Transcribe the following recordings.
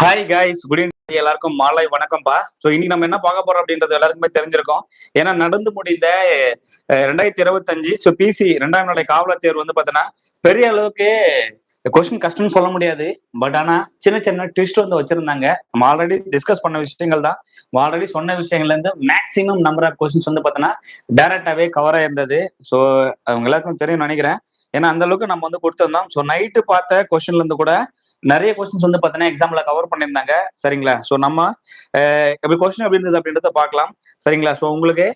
Hi guys good evening எல்லாருக்கும். மாலை வணக்கம்ப்பா ஸோ இன்னைக்கு நம்ம என்ன பார்க்க போறோம் அப்படின்றது எல்லாருக்குமே தெரிஞ்சிருக்கும். ஏன்னா நடந்து முடிந்த ரெண்டாயிரத்தி இருபத்தஞ்சு ஸோ பிசி ரெண்டாம் நிலை காவலர் தேர்வு வந்து பார்த்தோன்னா பெரிய அளவுக்கு கொஸ்டின் கஷ்டம்னு சொல்ல முடியாது. பட் ஆனா சின்ன சின்ன ட்விஸ்ட் வந்து வச்சிருந்தாங்க. நம்ம ஆல்ரெடி டிஸ்கஸ் பண்ண விஷயங்கள் தான். ஆல்ரெடி சொன்ன விஷயங்கள்ல இருந்து மேக்ஸிமம் நம்பர் ஆஃப் கொஸ்டின்ஸ் வந்து பார்த்தோன்னா டைரக்டாவே கவர் ஆயிருந்தது. ஸோ அவங்க எல்லாருக்கும் தெரியும் நினைக்கிறேன். ஏன்னா அந்த அளவுக்கு நம்ம வந்து கொடுத்துருந்தோம். ஸோ நைட்டு பார்த்த கொஸ்டின்ல இருந்து கூட நிறைய கொஸ்டின்ஸ் வந்து பார்த்தீங்கன்னா எக்ஸாம்ல கவர் பண்ணியிருந்தாங்க. சரிங்களா? ஸோ நம்ம எப்படி கொஸ்டின் எப்படி இருந்தது அப்படின்றத பார்க்கலாம். சரிங்களா? ஸோ உங்களுக்கு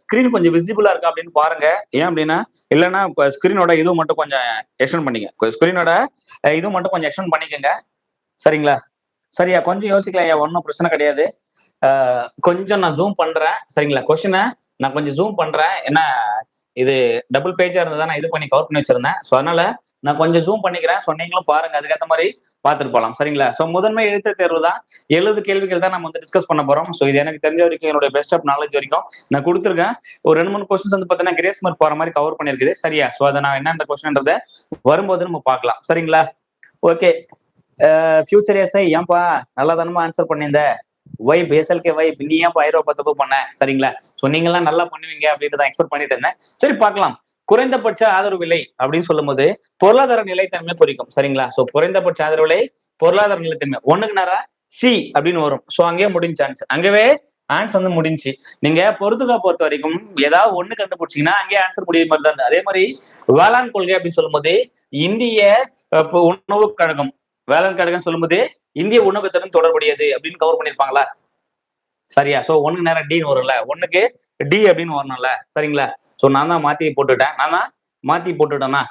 ஸ்க்ரீன் கொஞ்சம் விசிபிளா இருக்கா அப்படின்னு பாருங்க. ஏன் அப்படின்னா இல்லைன்னா ஸ்க்ரீனோட இதுவும் மட்டும் கொஞ்சம் எக்ஸ்டெண்ட் பண்ணிக்க ஸ்க்ரீனோட இதுவும் மட்டும் கொஞ்சம் எக்ஸ்டெண்ட் பண்ணிக்கோங்க. சரிங்களா? சரியா? கொஞ்சம் யோசிக்கலாம் ஐயா. ஒன்றும் பிரச்சனை கிடையாது. கொஞ்சம் நான் ஜூம் பண்றேன். சரிங்களா? கொஸ்டினை நான் கொஞ்சம் ஜூம் பண்றேன். ஏன்னா இது டபுள் பேஜா இருந்ததா நான் இது பண்ணி கவர் பண்ணி வச்சிருந்தேன். ஸோ அதனால நான் கொஞ்சம் ஜூம் பண்ணிக்கிறேன். சொன்னீங்களும் பாருங்க. அதுக்கேற்ற மாதிரி பார்த்துட்டு போகலாம். சரிங்களா? ஸோ முதன்மை எழுத்து தேர்வு தான். எழுது கேள்விகள் தான் நம்ம வந்து டிஸ்கஸ் பண்ண போறோம். ஸோ இது எனக்கு தெரிஞ்ச வரைக்கும் என்னோட பெஸ்ட் ஆஃப் நாலேஜ் வரைக்கும் நான் கொடுத்துருக்கேன். ஒரு ரெண்டு மூணு கொஸ்டின்ஸ் வந்து பார்த்தீங்கன்னா கிரேஸ் மார்க் போற மாதிரி கவர் பண்ணியிருக்குது. சரியா? ஸோ அதை நான் என்ன கொஸ்டின்ன்றதை வரும்போது நம்ம பார்க்கலாம். சரிங்களா? ஓகே ஃபியூச்சர் எஸ்ஐ ஏன்பா நல்லா தானமா ஆன்சர் பண்ணியிருந்தேன் வைப் எஸ்எல்கே வைப் நீ ஏன் ஐரோப்பா தப்பு பண்ண சரிங்களா? ஸோ நீங்களாம் நல்லா பண்ணுவீங்க அப்படின்றத எக்ஸ்பெக்ட் பண்ணிட்டு இருந்தேன். சரி பார்க்கலாம். குறைந்தபட்ச ஆதரவு விலை அப்படின்னு சொல்லும்போது பொருளாதார நிலைத்தன்மை குறிக்கும் சரிங்களா? சோ குறைந்தபட்ச ஆதரவு விலை பொருளாதார நிலைத்தன்மை. ஒண்ணுக்கு நேரா சி அப்படின்னு வரும். சோ அங்கேயே முடிஞ்சு ஆன்சர் அங்கவே ஆன்சர் வந்து முடிஞ்சு நீங்க பொறுத்துக்கா பொறுத்த வரைக்கும் ஏதாவது ஒண்ணு கண்டுபிடிச்சீங்கன்னா அங்கேயே ஆன்சர் முடிய மாதிரி தான் அதே மாதிரி வேளாண் கொள்கை அப்படின்னு சொல்லும்போது இந்திய உணவு கழகம் வேளாண் கழகம் சொல்லும்போது இந்திய உணவகத்துடன் தொடர்புடையது அப்படின்னு கவர் பண்ணியிருப்பாங்களா சரியா? சோ ஒண்ணுக்கு நேரம் டின்னு வரும்ல. ஒண்ணுக்கு டி அப்படின்னு வரணும்ல. சரிங்களா? சோ நான் தான் மாத்தி போட்டுட்டேன். நான் தான் மாத்தி போட்டுட்டேன்னா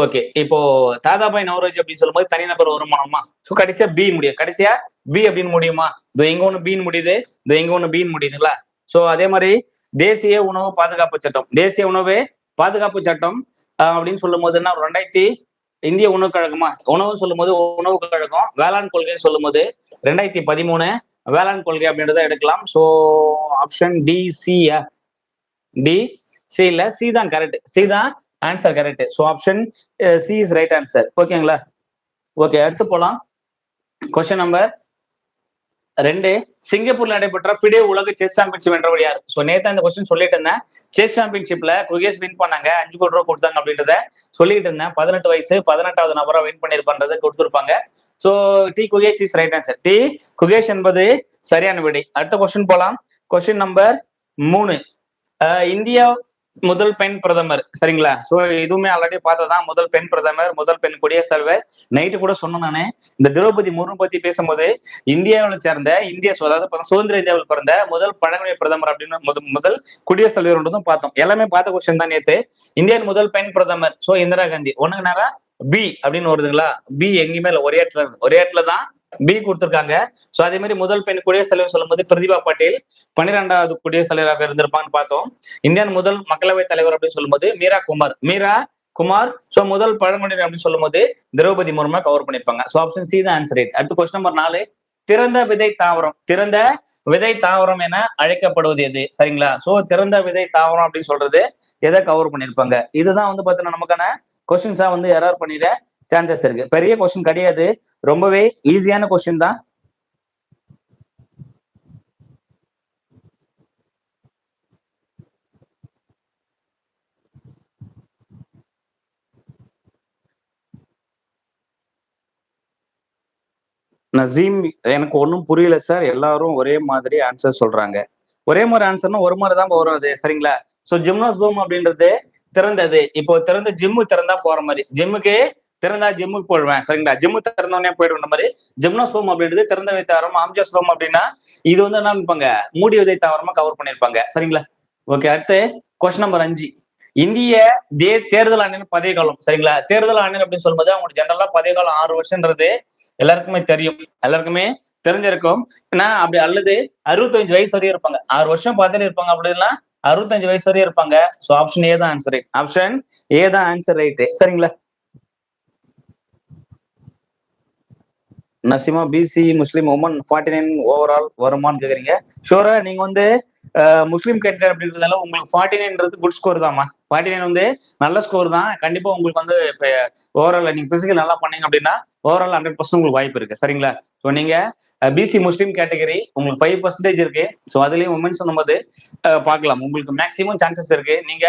ஓகே இப்போ தாதாபாய் நவரோஜ் அப்படின்னு சொல்லும்போது தனிநபர் வருமானமா? சோ கடைசியா பி முடியும். கடைசியா பி அப்படின்னு முடியுமா? இது எங்க ஒண்ணு பின்னு முடியுது. இது எங்க ஒண்ணு பின்னு முடியுதுல்ல. சோ அதே மாதிரி தேசிய உணவு பாதுகாப்பு சட்டம். தேசிய உணவு பாதுகாப்பு சட்டம் அப்படின்னு சொல்லும் போது என்ன? ரெண்டாயிரத்தி இந்திய உணவு கழகமா? உணவு சொல்லும் போது உணவு கழகம் வேளாண் கொள்கைன்னு சொல்லும் போது ரெண்டாயிரத்தி பதிமூணு வேளாண் கொள்கை அப்படின்றத எடுக்கலாம். So option D C D C இல்ல சி தான் கரெக்ட் சி தான் answer correct so option C is right answer ஓகேங்களா ஓகே அடுத்து போலாம். கொஸ்டின் நம்பர் ரெண்டு சிங்கப்பூர்ல நடைபெற்ற பிடே உலக செஸ் சாம்பியன்ஷிப் வென்றவர் யார் ஸோ நேத்தா இந்த கொஸ்டின் சொல்லிட்டு இருந்தேன். செஸ் சாம்பியன்ஷிப்ல குகேஷ் வின் பண்ணாங்க. அஞ்சு கோடி ரூபா கொடுத்தாங்க அப்படின்றத சொல்லிட்டு இருந்தேன். பதினெட்டு வயசு பதினெட்டாவது நபரா வின் பண்ணிருப்பான்றதை கொடுத்துருப்பாங்க. So D Gukesh is right answer D Gukesh என்பது சரியான விடை. அடுத்த கொஸ்டின் போலாம். கொஸ்டின் நம்பர் மூணு. இந்தியா முதல் பெண் பிரதமர் சரிங்களா? சோ இதுவுமே ஆல்ரெடி பார்த்ததான் முதல் பெண் பிரதமர் முதல் பெண் குடியரசுத் தலைவர் நைட்டு கூட சொன்னேன் நானு. இந்த திரௌபதி முர்மு பத்தி பேசும்போது இந்தியாவில் சேர்ந்த இந்திய அதாவது சுதந்திர இந்தியாவில் பிறந்த முதல் பழங்குடி பிரதமர் அப்படின்னு முதல் குடியரசுத் தலைவர் பார்த்தோம். எல்லாமே பார்த்த கொஸ்டின் தான் நேத்து. இந்தியாவின் முதல் பெண் பிரதமர் சோ இந்திரா காந்தி. ஒண்ணுக்கு நேரா பி அப்படின்னு வருதுங்களா? பி எங்கேயுமே இல்லை. ஒரே இடத்துல ஒரே இடத்துல தான் பி கொடுத்திருக்காங்க. சோ அதே மாதிரி முதல் பெண் குடியரசுத் தலைவர் சொல்லும்போது பிரதிபா பட்டேல் பன்னிரெண்டாவது குடியரசுத் தலைவராக இருந்திருப்பான்னு பார்த்தோம். இந்தியன் முதல் மக்களவைத் தலைவர் அப்படின்னு சொல்லும்போது மீரா குமார். மீரா குமார். சோ முதல் பழங்குடியினர் அப்படின்னு சொல்லும்போது திரௌபதி முர்மா கவர் பண்ணிருப்பாங்க சோ ஆப்ஷன் சி தான் ஆன்சர் அடுத்து கொஸ்டின் நம்பர் நாலு. திறந்த விதை தாவரம். திறந்த விதை தாவரம் என அழைக்கப்படுவது எது? சரிங்களா? சோ திறந்த விதை தாவரம் அப்படின்னு சொல்றது எதை கவர் பண்ணிருப்பாங்க இதுதான் வந்து பாத்தீங்கன்னா நமக்கான கொஸ்டின்ஸா வந்து எரர் பண்ணிட சான்சஸ் இருக்கு. பெரிய கொஸ்டின் கிடையாது. ரொம்பவே ஈஸியான கொஸ்டின் தான். நசீம் எனக்கு ஒன்றும் புரியல சார் எல்லாரும் ஒரே மாதிரி ஆன்சர் சொல்றாங்க. ஒரே மாதிரி ஆன்சர்னா ஒரு மாதிரி தான் வரும் அது. சரிங்களா? சோ ஜிம்னாஸ் பூம் அப்படின்றது திறந்தது. இப்போ திறந்த ஜிம்மு திறந்தா போற மாதிரி. ஜிம்முக்கு திறந்தா ஜிம்முக்கு போடுவேன். சரிங்களா? ஜிம்மு திறந்தோடனே போயிடுற மாதிரி ஜிம்னாஸ் பூம் அப்படின்றது திறந்த விதை தாவரம் ஆம்ஜாஸ் அப்படின்னா இது வந்து என்ன இருப்பாங்க மூடி விதை தாவரமா கவர் பண்ணிருப்பாங்க சரிங்களா? ஓகே அடுத்து கொஸ்டின் நம்பர் அஞ்சு. இந்திய தே தேர்தல் ஆணையம் பதவி காலம் சரிங்களா? தேர்தல் ஆணையம் அப்படின்னு சொல்லும்போது அவங்களுக்கு ஜென்ரலா பதவி காலம் ஆறு வருஷம்ன்றது எல்லாருக்குமே தெரியும். எல்லாருக்குமே தெரிஞ்சிருக்கும். ஏன்னா அப்படி அல்லது அறுபத்தஞ்சு வயசு வரையும் இருப்பாங்க. ஆறு வருஷம் பதவி இருப்பாங்க. அப்படின்னா அறுபத்தஞ்சு வயசு வரையும் இருப்பாங்க. ஸோ ஆப்ஷன் ஏ தான் ஆன்சர் ரைட் ஆப்ஷன் ஏ தான் ஆன்சர் ரைட்டு சரிங்களா? Nasima BC Muslim woman forty nine overall வருமான்னு கேக்குறீங்க. ஷோரா நீங்க வந்து முஸ்லீம் கேட்டர் அப்படின்றதால உங்களுக்கு ஃபார்ட்டி நைன்றது குட் ஸ்கோர் தான்மா ஃபார்ட்டி நைன் வந்து நல்ல ஸ்கோர் தான். கண்டிப்பா உங்களுக்கு வந்து இப்போ ஓவரால் நீங்க பிசிக்கல் நல்லா பண்ணீங்க அப்படின்னா ஓவரால் ஹண்ட்ரட் பர்சன்ட் உங்களுக்கு வாய்ப்பு இருக்கு. சரிங்களா? ஸோ நீங்க பிசி முஸ்லீம் கேட்டகரி உங்களுக்கு ஃபைவ் பர்சன்டேஜ் இருக்கு. ஸோ அதுலயும் உமன்ஸ் சொல்லும்போது பார்க்கலாம். உங்களுக்கு மேக்ஸிமம் சான்சஸ் இருக்கு. நீங்க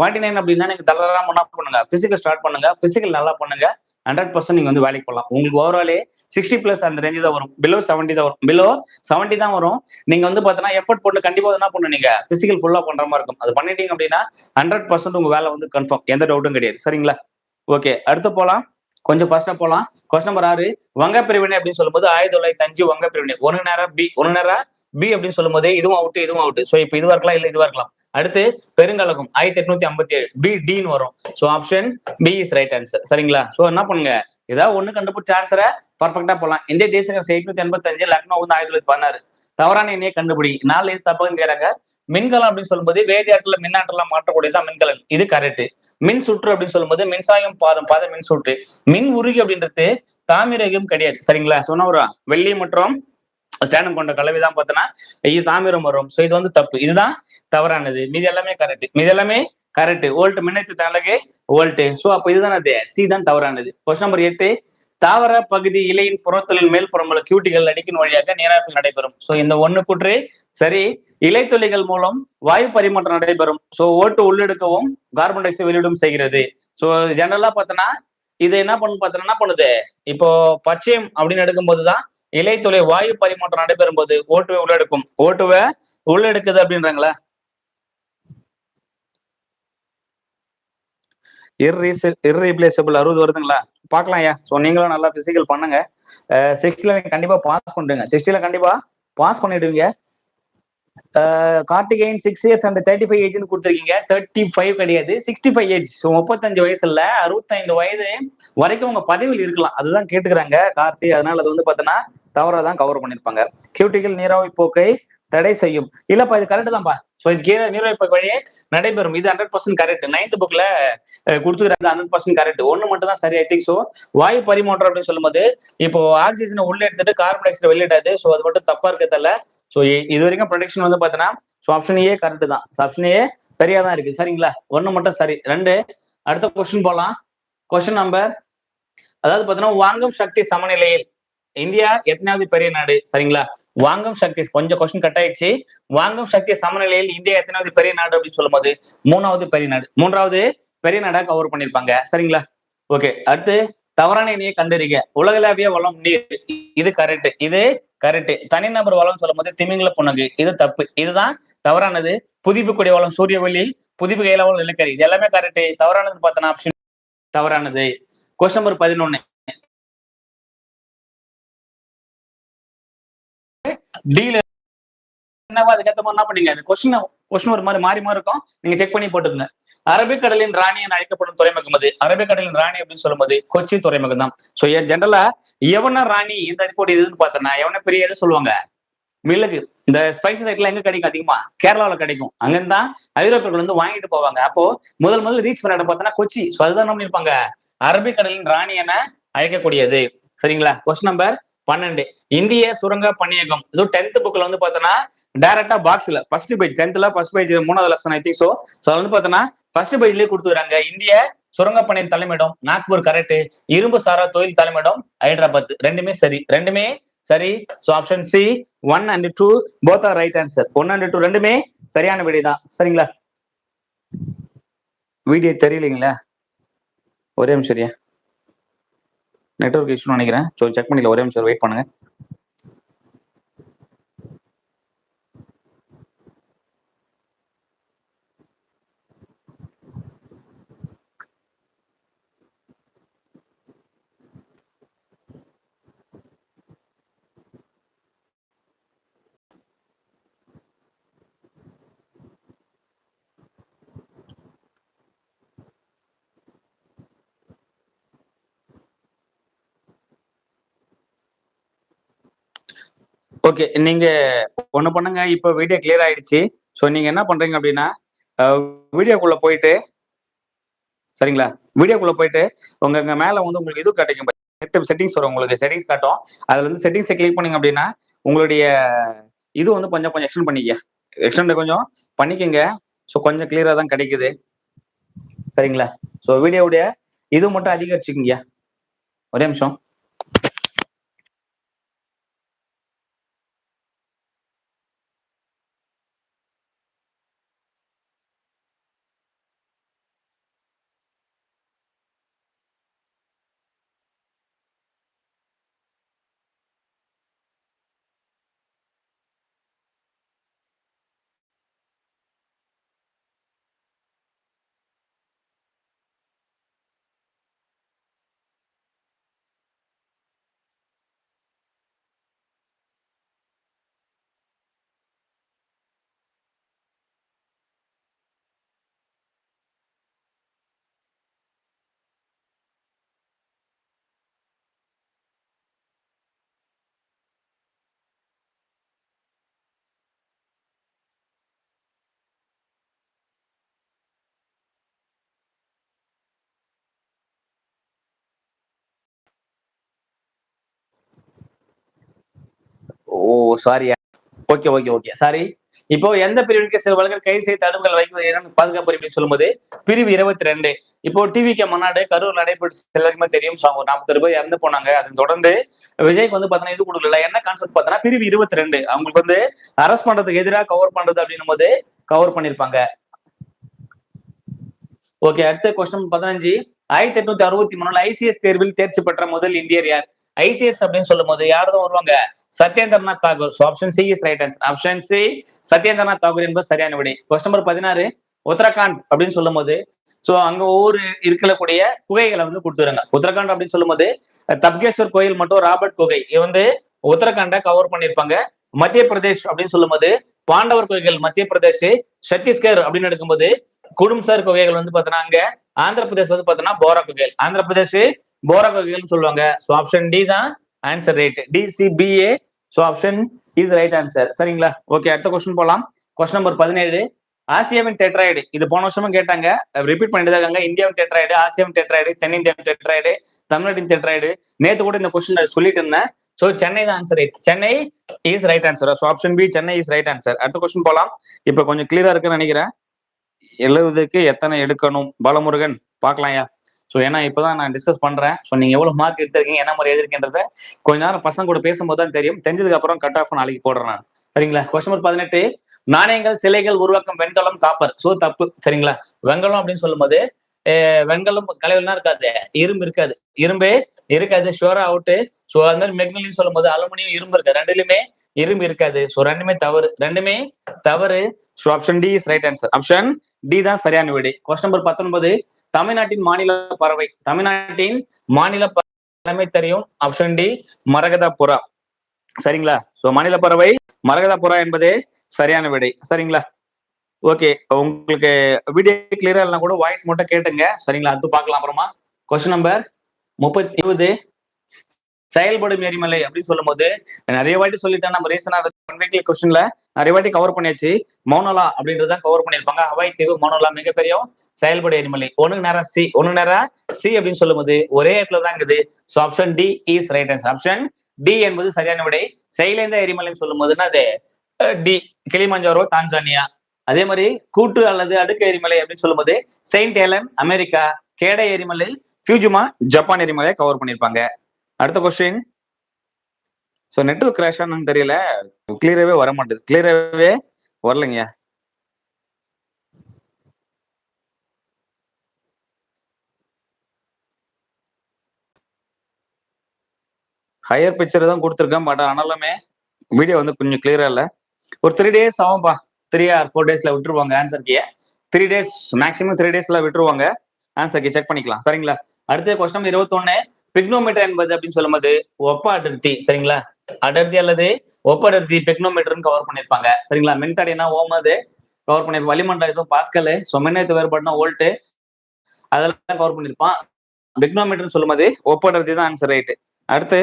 ஃபார்ட்டி நைன் அப்படின்னா நீங்க தளராம என்ன பண்ணுங்க. பிசிக்கல் ஸ்டார்ட் பண்ணுங்க. பிசிக்கல் நல்லா பண்ணுங்க. ஹண்ட்ரட் பர்சன்ட் நீங்க வந்து வேலைக்கு போகலாம் உங்களுக்கு ஓவராலே சிக்ஸ்டி பிளஸ் அந்த ரேஞ்சு தான் வரும். பிலோ செவன்ட்டி தான் வரும். பிலோ செவன்ட்டி தான் வரும். நீங்க வந்து பாத்தீங்கன்னா எஃபர்ட் போட்டு கண்டிப்பா என்ன பண்ணு நீங்க பிசிக்கல் ஃபுல்லா பண்ற மாதிரி இருக்கும். அது பண்ணிட்டீங்க அப்படின்னா ஹண்ட்ரட் பர்சன்ட் உங்க வேலை வந்து கன்ஃபார்ம் எந்த டவுட்டும் கிடையாது. சரிங்களா? ஓகே அடுத்து போலாம். கொஞ்சம் ஃபர்ஸ்டா போலாம். கொஸ்டின் நம்பர் ஆறு. வங்க பிரிவினை அப்படின்னு சொல்லும்போது ஆயிரத்தி தொள்ளாயிரத்தி அஞ்சு வங்க பிரிவினை ஒன்னு நேரம் பி ஒன்னு நேரம் பி அப்படின்னு சொல்லும்போது இதுவும் அவுட்டு இதுவும் அவுட்டு ஸோ இப்போ இதுவா இருக்கலாம் இல்ல இதுவா இருக்கலாம் அடுத்து பெருங்கலகம் ஆயிரத்தி எட்நூத்தி ஐம்பத்தி ஏழு பி டின்னு வரும். So option B is right answer சரிங்களா? ஸோ என்ன பண்ணுங்க? ஏதாவது ஒண்ணு கண்டுபிடிச்ச ஆன்சரை பர்ஃபெக்டா போலாம் இந்திய தேசங்கள் அரசு எட்நூத்தி எண்பத்தஞ்சு லக்னோ வந்து ஆயிரத்தி தொள்ளாயிரத்தி பதினாறு. தவறான எண்ணையை கண்டுபிடி. நாலு இது தப்புன்னு கேட்றாங்க மின்கலம் அப்படின்னு சொல்லும்போது வேதியாற்றல மின்னாற்றலாம் மாற்றக்கூடியதான் மின்கலம். இது கரெக்ட் மின் சுற்று அப்படின்னு சொல்லும்போது மின்சாயம் பாதம் பாதம் மின் சுற்று மின் உருகி அப்படின்றது தாமிரகம் கிடையாது. சரிங்களா? சொன்னவரா வெள்ளி மற்றும் ஸ்டாண்டம் கொண்ட கலவை தான் பார்த்தோன்னா இது தாமிரம் வரும். ஸோ இது வந்து தப்பு. இதுதான் தவறானது. மீது எல்லாமே கரெக்ட் மீது எல்லாமே கரெக்ட் வோல்ட் மின்னத்து தலகு ஓல்ட் ஸோ அப்போ இதுதான் அது சி தான் தவறானது. கொஸ்டின் நம்பர் எட்டு. தாவர பகுதி இலையின் புறத்தொழில் மேல் புறமுள்ள கியூட்டிகள் அடிக்கும் வழியாக நீராற்றல் நடைபெறும். ஸோ இந்த ஒண்ணு கூற்று சரி. இலைத்துளிகள் மூலம் வாயு பரிமாற்றம் நடைபெறும். ஸோ ஓட்டு உள்ளெடுக்கவும் கார்பன் டை ஆக்சைடு வெளியிடும் செய்கிறது. ஸோ ஜெனரலா பார்த்தோன்னா இது என்ன பண்ணு பார்த்தோன்னா என்ன பண்ணுது? இப்போ பச்சையம் அப்படின்னு எடுக்கும்போது தான் இலைத்துளை வாயு பரிமாற்றம் நடைபெறும் போது ஓட்டுவை உள்ளெடுக்கும். ஓட்டுவை உள்ளெடுக்குது அப்படின்றாங்களா? இர்ரீப்ளேசபிள் அறுபது வருதுங்களா? பார்க்கலாம் ஐயா. ஸோ நீங்களும் நல்லா பிசிக்கல் பண்ணுங்க. சிக்ஸ்டில கண்டிப்பா பாஸ் பண்ணிடுங்க. சிக்ஸ்டில கண்டிப்பா பாஸ் பண்ணிடுவீங்க. Karthikeyan six years and thirty five ஏஜ்னு கொடுத்துருக்கீங்க. தேர்ட்டி ஃபைவ் கிடையாது சிக்ஸ்டி ஃபைவ் ஏஜ் ஸோ முப்பத்தஞ்சு வயசுல அறுபத்தைந்து வயது வரைக்கும் உங்க பதவியில் இருக்கலாம். அதுதான் கேட்டுக்கிறாங்க கார்த்தி. அதனால அது வந்து பார்த்தோன்னா தவறா தான் கவர் பண்ணிருப்பாங்க கியூட்டிகள் நீராவி போக்கை தடை செய்யும். இல்லப்பா இது கரெக்ட் தான்ப்பா ஸோ இது கீழே நீராவி போக்கு வழியே நடைபெறும். இது ஹண்ட்ரட் பர்சன்ட் கரெக்ட் நைன்த் புக்ல கொடுத்துக்கிறாங்க ஹண்ட்ரட் பர்சன்ட் கரெக்ட் ஒன்னு மட்டும் தான் சரி ஐ திங்க் ஸோ வாயு பரிமாற்றம் அப்படின்னு சொல்லும்போது இப்போ ஆக்சிஜனை உள்ள எடுத்துட்டு கார்பன் டை ஆக்சைடு வெளியிடாது. ஸோ அது மட்டும் தப்பா இருக்கிறதால ஸோ இது வரைக்கும் ப்ரொடக்ஷன் வந்து பார்த்தீங்கன்னா ஸோ ஆப்ஷன் ஏ கரெக்ட் தான். ஆப்ஷன் ஏ சரியா தான் இருக்கு. சரிங்களா? ஒன்னு மட்டும் சரி. ரெண்டு அடுத்த கொஸ்டின் போகலாம் கொஸ்டின் நம்பர் அதாவது பார்த்தீங்கன்னா வாங்கும் சக்தி சமநிலையில். இந்தியா எத்தனாவது பெரிய நாடு? சரிங்களா? வாங்கும் சக்தி கொஞ்சம் கொஸ்டின் கட் ஆயிடுச்சு. வாங்கும் சக்தி சமநிலையில் இந்தியா எத்தனாவது பெரிய நாடு அப்படின்னு சொல்லும்போது மூணாவது பெரிய நாடு. மூன்றாவது பெரிய நாடா கவர் பண்ணிருப்பாங்க சரிங்களா? ஓகே அடுத்து தவறான இணையை கண்டறிக. உலகளாவிய வளம் நீர். இது கரெக்ட் இது கரெக்ட். தனிநபர் வளம் சொல்லும் போது திமிங்கல புனகு இது தப்பு. இதுதான் தவறானது. புதுப்பிக்கூடிய வளம் சூரிய ஒளி புதுப்பு கையில வளம் நிலக்கரி. இது எல்லாமே கரெக்ட். தவறானது பார்த்தனா ஆப்ஷன் தவறானது. கொஸ்டின் நம்பர் பதினொன்னு. டீல என்னவோ அதுக்கேற்ற மாதிரி என்ன பண்ணீங்க? அந்த கொஸ்டின் கொஸ்டின் ஒரு மாதிரி மாறி மாறி இருக்கும். நீங்க செக் பண்ணி போட்டுருங்க அரபிக்கடலின் ராணி என அழைக்கப்படும் துறைமுகம் அது. அரபிக்கடலின் ராணி அப்படின்னு சொல்லும்போது கொச்சி துறைமுகம் தான். ஸோ ஜென்ரலா எவன ராணி இந்த அடிப்படை இதுன்னு பார்த்தோன்னா எவன பெரிய இது சொல்லுவாங்க? மிளகு இந்த ஸ்பைசஸ் ஐட்லாம் எங்க கிடைக்கும் அதிகமா? கேரளாவில் கிடைக்கும். அங்கிருந்தா ஐரோப்பியர்கள் வந்து வாங்கிட்டு போவாங்க. அப்போ முதல் முதல் ரீச் பண்ண இடம் பார்த்தோன்னா கொச்சி. ஸோ அதுதான் என்ன பண்ணிருப்பாங்க அரபிக்கடலின் ராணி என அழைக்கக்கூடியது. சரிங்களா? கொஸ்டின் நம்பர் பன்னெண்டு. இந்திய சுரங்க பணியகம். ஸோ டென்த் புக்ல வந்து பார்த்தோன்னா டைரக்டா பாக்ஸ்ல ஃபர்ஸ்ட் பேஜ் டென்த்ல ஃபர்ஸ்ட் பேஜ் மூணாவது lesson I think so so வந்து பார்த்தோன்னா ஃபர்ஸ்ட் பேஜ்லயே கொடுத்துறாங்க இந்திய சுரங்க பணியின் தலைமையிடம் நாக்பூர் கரெக்ட் இரும்பு சாரா தொழில் தலைமையிடம் ஹைதராபாத். ரெண்டுமே சரி. ரெண்டுமே சரி. So option C one and two both are right answer one and two ரெண்டுமே சரியான விடை தான் சரிங்களா? வீடியோ தெரியலீங்களா? ஒரே நிமிஷம் சரியா நெட்ஒர்க் இஷ்யூன்னு நினைக்கிறேன். ஸோ செக் பண்ணிக்கல ஒரே நிமிஷம் வெயிட் பண்ணுங்க. ஓகே நீங்க ஒண்ணு பண்ணுங்க இப்போ வீடியோ கிளியர் ஆயிடுச்சு. ஸோ நீங்க என்ன பண்றீங்க அப்படின்னா வீடியோக்குள்ள போயிட்டு சரிங்களா? வீடியோக்குள்ள போயிட்டு உங்க இங்க மேல வந்து உங்களுக்கு இது கிடைக்கும் செட்டிங்ஸ் வரும் உங்களுக்கு செட்டிங்ஸ் காட்டும். அதுல இருந்து செட்டிங்ஸை கிளிக் பண்ணீங்க அப்படின்னா உங்களுடைய இது வந்து கொஞ்சம் கொஞ்சம் எக்ஸ்டெண்ட் பண்ணிக்க. எக்ஸ்டெண்ட் கொஞ்சம் பண்ணிக்கங்க. ஸோ கொஞ்சம் கிளியரா தான் கிடைக்குது. சரிங்களா? ஸோ வீடியோவுடைய இது மட்டும் அதிகரிச்சுக்கங்கய்யா ஒரே நிமிஷம். ஓ sorry okay okay okay sorry இப்போ எந்த பிரிவிற்கு சில வழக்குகள் கைது செய்து தடுப்புகள் வைக்க பாதுகாப்பு உரிமை சொல்லும்போது பிரிவு இருபத்தி ரெண்டு இப்போ டிவிக்கு மாநாடு கரூர் நடைபெற்று எல்லாருக்குமே தெரியும். அவங்க நாற்பத்தி ரூபாய் இறந்து போனாங்க. அதன் தொடர்ந்து விஜய்க்கு வந்து பாத்தீங்கன்னா இது கொடுக்கல என்ன கான்செப்ட் பார்த்தோன்னா பிரிவு இருபத்தி ரெண்டு அவங்களுக்கு வந்து அரெஸ்ட் பண்றதுக்கு எதிராக கவர் பண்றது அப்படின்னும் போது கவர் பண்ணிருப்பாங்க ஓகே அடுத்த கொஸ்டின் பதினஞ்சு. ஆயிரத்தி எட்நூத்தி அறுபத்தி மூணுல ஐசிஎஸ் தேர்வில் தேர்ச்சி பெற்ற முதல் இந்தியர் யார்? ஐசிஎஸ் அப்படின்னு சொல்லும் போது யார் தான் வருவாங்க? Satyendranath Tagore. So option C is right answer option C Satyendranath Tagore என்பது சரியான விடை. கொஸ்டின் நம்பர் பதினாறு உத்தரகாண்ட் அப்படின்னு சொல்லும் போது ஸோ அங்க ஒவ்வொரு இருக்கக்கூடிய குகைகளை வந்து கொடுத்துருங்க உத்தரகாண்ட் அப்படின்னு சொல்லும் போது தப்கேஸ்வர் கோயில் மற்றும் ராபர்ட் குகை. இது வந்து உத்தரகாண்டை கவர் பண்ணியிருப்பாங்க. மத்திய பிரதேஷ் அப்படின்னு சொல்லும் போது பாண்டவர் குகைகள் மத்திய பிரதேஷ் சத்தீஸ்கர் அப்படின்னு எடுக்கும்போது குடும்சார் குகைகள் வந்து பாத்தீங்கன்னா அங்க ஆந்திர பிரதேஷ் வந்து பாத்தீங்கன்னா போரா குகைகள். ஆந்திர பிரதேஷ் போரா குகைகள்னு சொல்லுவாங்க. ஸோ ஆப்ஷன் டி தான் answer right DCPA so option is right answer சரிங்களா? ஓகே அடுத்த கொஸ்டின் போகலாம் கொஸ்டின் நம்பர் பதினேழு. ஆசியாவின் டெட்ராய்டு. இது போன வருஷமும் கேட்டாங்க. ரிப்பீட் பண்ணிட்டு தான் இருக்காங்க. இந்தியாவின் டெட்ராய்டு ஆசியாவின் டெட்ராய்டு தென்னிந்தியாவின் டெட்ராய்டு தமிழ்நாட்டின் டெட்ராய்டு. நேத்து கூட இந்த கொஸ்டின் சொல்லிட்டு இருந்தேன். ஸோ சென்னை தான் answer right Chennai is right answer so option B Chennai is right answer அடுத்த கொஸ்டின் போலாம். இப்போ கொஞ்சம் கிளியரா இருக்குன்னு நினைக்கிறேன். எழுபதுக்கு எத்தனை எடுக்கணும்? பாலமுருகன் பார்க்கலாம்யா ஸோ ஏன்னா இப்போதான் நான் டிஸ்கஸ் பண்றேன். ஸோ நீங்க எவ்வளவு மார்க் எடுத்திருக்கீங்க என்ன மாதிரி எழுதிருக்கின்றத கொஞ்ச நேரம் பசங்க கூட பேசும்போது தான் தெரியும். தெரிஞ்சதுக்கு அப்புறம் கட் ஆஃப் நாளைக்கு போடுறேன் நான். சரிங்களா? கொஸ்டின் நம்பர் பதினெட்டு. நாணயங்கள் சிலைகள் உருவாக்கம் வெண்கலம் காப்பர். ஸோ தப்பு. சரிங்களா? வெண்கலம் அப்படின்னு சொல்லும்போது வெண்கலம் கலைகள்லாம் இருக்காது. இரும்பு இருக்காது. இரும்பே இருக்காது. ஷுவரா அவுட்டு ஸோ அது மாதிரி மெக்னலின்னு சொல்லும்போது அலுமினியம் இரும்பு இருக்காது ரெண்டுலயுமே இரும்பு இருக்காது. ஸோ ரெண்டுமே தவறு. ரெண்டுமே தவறு. So option D is right answer option D தான் சரியான விடை. கொஸ்டின் நம்பர் பத்தொன்பது. தமிழ்நாட்டின் மாநில பறவை. தமிழ்நாட்டின் மாநில பறவை எல்லாமே தெரியும். ஆப்ஷன் டி மரகத புறா சரிங்களா? ஸோ மாநில பறவை மரகத புறா என்பது சரியான விடை. சரிங்களா? ஓகே உங்களுக்கு வீடியோ கிளியரா இல்லைனா கூட வாய்ஸ் மட்டும் கேட்டுங்க. சரிங்களா? அது பார்க்கலாம் அப்புறமா. கொஸ்டின் நம்பர் முப்பத்தி இருபது செயல்படும் எரிமலை அப்படின்னு சொல்லும்போது நிறைய வாட்டி சொல்லிட்டேன் நம்ம ரீசனா கொஸ்டின்ல நிறைய வாட்டி கவர் பண்ணியாச்சு. மௌனலா அப்படின்றத கவர் பண்ணியிருப்பாங்க. ஹவாய் தீவு மௌனலா மிகப்பெரிய செயல்படும் எரிமலை. ஒண்ணு நேரம் சி ஒண்ணு நேரம் சி அப்படின்னு சொல்லும்போது ஒரே இடத்துல தான் இருக்குது. So option D is right answer option D என்பது சரியான விடை. செயலேந்த எரிமலைன்னு சொல்லும் போதுன்னா அது டி கிளிமஞ்சாரோ தான்சானியா. அதே மாதிரி கூட்டு அல்லது அடுக்கு எரிமலை அப்படின்னு சொல்லும்போது செயின்ட் ஏலன் அமெரிக்கா கேடை எரிமலை ஃபியூஜுமா ஜப்பான் எரிமலையை கவர் பண்ணியிருப்பாங்க. அடுத்த கொஸ்டின் ஸோ நெட்ஒர்க் கிராஷ் ஆனு தெரியல. கிளியராகவே வர மாட்டேது. கிளியராகவே வரலைங்க. ஹையர் பிக்சர் தான் கொடுத்துருக்கேன் பட் ஆனாலுமே வீடியோ வந்து கொஞ்சம் கிளியரா இல்லை. ஒரு த்ரீ டேஸ் ஆகும்பா. த்ரீ ஆர் ஃபோர் டேஸ்ல விட்டுருவாங்க ஆன்சர் கீயை த்ரீ டேஸ் மேக்ஸிமம் த்ரீ டேஸ்ல விட்டுருவாங்க. ஆன்சர் கீ செக் பண்ணிக்கலாம். சரிங்களா? அடுத்த கொஸ்டம் இருபத்தொன்னு பிக்னோமீட்டர் என்பது அப்படின்னு சொல்லும்போது ஒப்ப அடர்த்தி சரிங்களா? அடர்த்தி அல்லது ஒப்ப அடர்த்தி பிக்னோமீட்டர்னு கவர் பண்ணிருப்பாங்க. சரிங்களா? மின்தடைனா ஓம் அது கவர் பண்ணி வளிமண்டலம் எதுவும் பாஸ்கல் ஸோ மின்னழுத்த வேறுபாடுனா வோல்ட்டு அதெல்லாம் கவர் பண்ணிருப்பான். பிக்னோமீட்டர்னு சொல்லும்போது ஒப்ப அடர்த்தி தான் ஆன்சர் ரைட்டு அடுத்து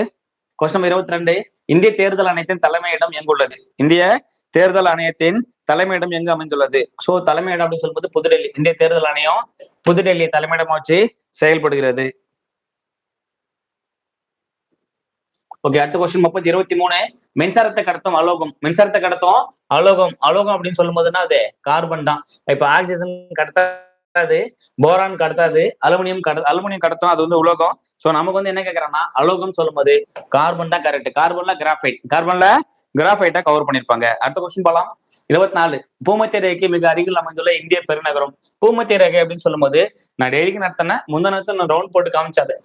கொஸ்டம் இருபத்தி ரெண்டு. இந்திய தேர்தல் அனைத்தின் தலைமையிடம் எங்குள்ளது இந்திய தேர்தல் ஆணையத்தின் தலைமையிடம் எங்கு அமைந்துள்ளது? சோ தலைமையிடம் அப்படின்னு சொல்லும்போது புதுடெல்லி இந்திய தேர்தல் ஆணையம் புதுடெல்லி தலைமையிடமா வச்சு செயல்படுகிறது. ஓகே அடுத்த கொஸ்டின் முப்பத்தி இருபத்தி மூணு. மின்சாரத்தை கடத்தும் அலோகம். மின்சாரத்தை கடத்தும் அலோகம். அலோகம் அப்படின்னு சொல்லும் போதுன்னா அது கார்பன் தான். இப்ப ஆக்சிஜன் கடத்த கடத்தாது போரான் கடத்தாது அலுமினியம் கட அலுமினியம் கடத்தும் அது வந்து உலோகம். சோ நமக்கு வந்து என்ன கேக்குறாங்கன்னா அலோகம் சொல்லும் போது கார்பன் தான் கரெக்ட் கார்பன்ல கிராஃபைட் கார்பன்ல கிராஃபைட்டா கவர் பண்ணிருப்பாங்க. அடுத்த கொஸ்டின் போலாம். இருபத்தி நாலு பூமத்திய ரேகை மிக அருகில் அமைந்துள்ள இந்திய பெருநகரம். பூமத்திய ரேகை அப்படின்னு சொல்லும்போது நான் டெய்லிக்கு நடத்தினேன். முந்தின நடத்த நான் ரவுண்ட் போட்டு காமிச்சாது.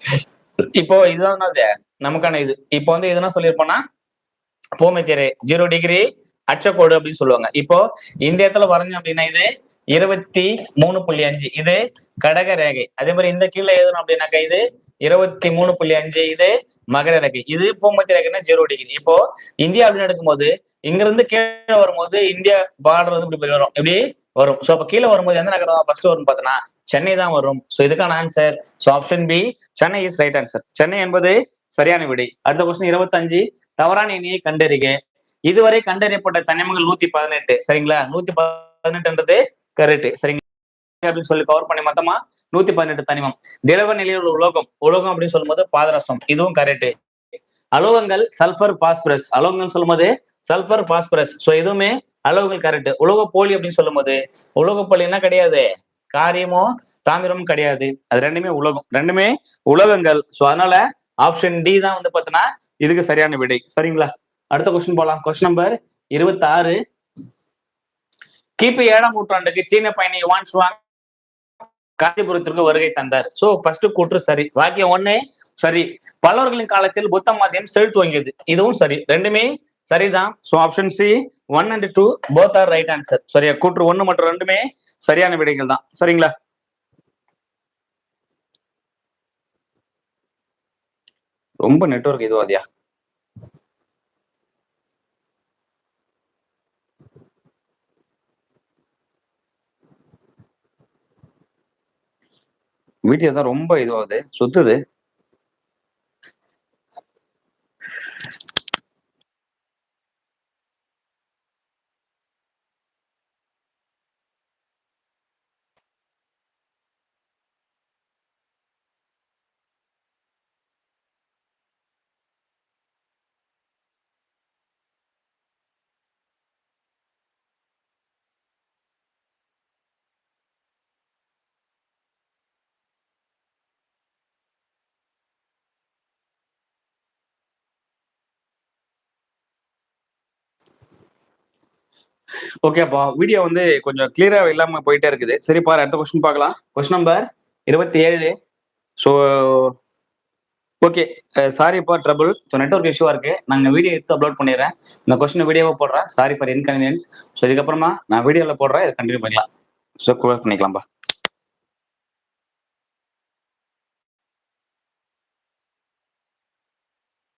இப்போ இதுதான் அது நமக்கான இது. இப்போ வந்து எதுனா சொல்லியிருப்போம்னா பூமத்திய ரே ஜீரோ டிகிரி அச்சக்கோடு அப்படின்னு சொல்லுவாங்க. இப்போ இந்த இடத்துல வரைஞ்சோம் அப்படின்னா இது இருபத்தி மூணு புள்ளி அஞ்சு. இது கடக ரேகை. அதே மாதிரி இந்த கீழே எழுதணும் அப்படின்னாக்கா இது இருபத்தி மூணு புள்ளி அஞ்சு இது மகர ரேகை. இது பூமத்திய ரேகைன்னா ஜீரோ டிகிரி இப்போ இந்தியா அப்படின்னு எடுக்கும்போது இங்க இருந்து கீழே வரும்போது இந்தியா பார்டர் வந்து இப்படி வரும். எப்படி? வரும். சோ அப்ப கீழே வரும்போது எந்த நகரம்? ஃபர்ஸ்ட் வரும் பார்த்தோன்னா சென்னை தான் வரும். சோ இதுக்கான answer so option B Chennai is right answer Chennai என்பது சரியான விடை. அடுத்த கொஸ்டின் இருபத்தஞ்சு. தவறான எண்ணியை கண்டறிக. இதுவரை கண்டறியப்பட்ட தனிமங்கள் நூத்தி பதினெட்டு. சரிங்களா? நூத்தி பதினெட்டுன்றது கரெக்ட் சரிங்களா அப்படின்னு சொல்லி கவர் பண்ணி மொத்தமா நூத்தி பதினெட்டு தனிமம். திரவ நிலையில் உள்ள உலோகம். உலோகம் அப்படின்னு சொல்லும்போது பாதரசம். இதுவும் கரெக்ட் அலோகங்கள் சல்பர் பாஸ்பரஸ் அலோகங்கள் சொல்லும்போது சல்பர் பாஸ்பரஸ் ஸோ எதுவுமே அலோகங்கள் கரெக்ட் உலோக போலி அப்படின்னு சொல்லும்போது உலோக போலி என்ன கிடையாது? காரியமோ தாமிரமும் கிடையாது. அது ரெண்டுமே உலகம். ரெண்டுமே உலகங்கள். ஸோ அதனால ஆப்ஷன் டி தான் வந்து பாத்தீங்கன்னா இதுக்கு சரியான விடை. சரிங்களா? அடுத்த கொஸ்டின் போகலாம் கொஸ்டின் நம்பர் இருபத்தாறு. கிபி ஏழாம் நூற்றாண்டுக்கு சீன பயணி யுவான் சுவாங் காஞ்சிபுரத்திற்கு வருகை தந்தார். சோ ஃபர்ஸ்ட் கூற்று சரி. வாக்கியம் ஒண்ணு சரி. பல்லவர்களின் காலத்தில் புத்த மதம் செலுத்துவங்கியது இதுவும் சரி. ரெண்டுமே சரிதான். So option C one and two both are right answer சரியா? கூற்று ஒண்ணு மற்றும் ரெண்டுமே சரியான விடைகள் தான். சரிங்களா? ரொம்ப நெட்வொர்க் இதுவாதியா வீட்டில் தான் ரொம்ப இதுவாகுது. சுத்துது. ஓகே அப்போ வீடியோ வந்து கொஞ்சம் கிளியரா இல்லாம போயிட்டே இருக்குது. சரி பாரு அடுத்த கொஸ்டின் பார்க்கலாம். கொஸ்டின் நம்பர் இருபத்தி ஏழு so okay sorry for trouble so network இஷ்யூவா இருக்கு. நாங்கள் வீடியோ எடுத்து அப்லோட் பண்ணிடுறேன். இந்த கொஸ்டின் வீடியோவை போடுறேன். சாரி ஃபார் இன்கன்வீனியன்ஸ் ஸோ இதுக்கப்புறமா நான் வீடியோவில் போடுறேன். இதை கண்டினியூ பண்ணிக்கலாம். ஸோ பண்ணிக்கலாம்ப்பா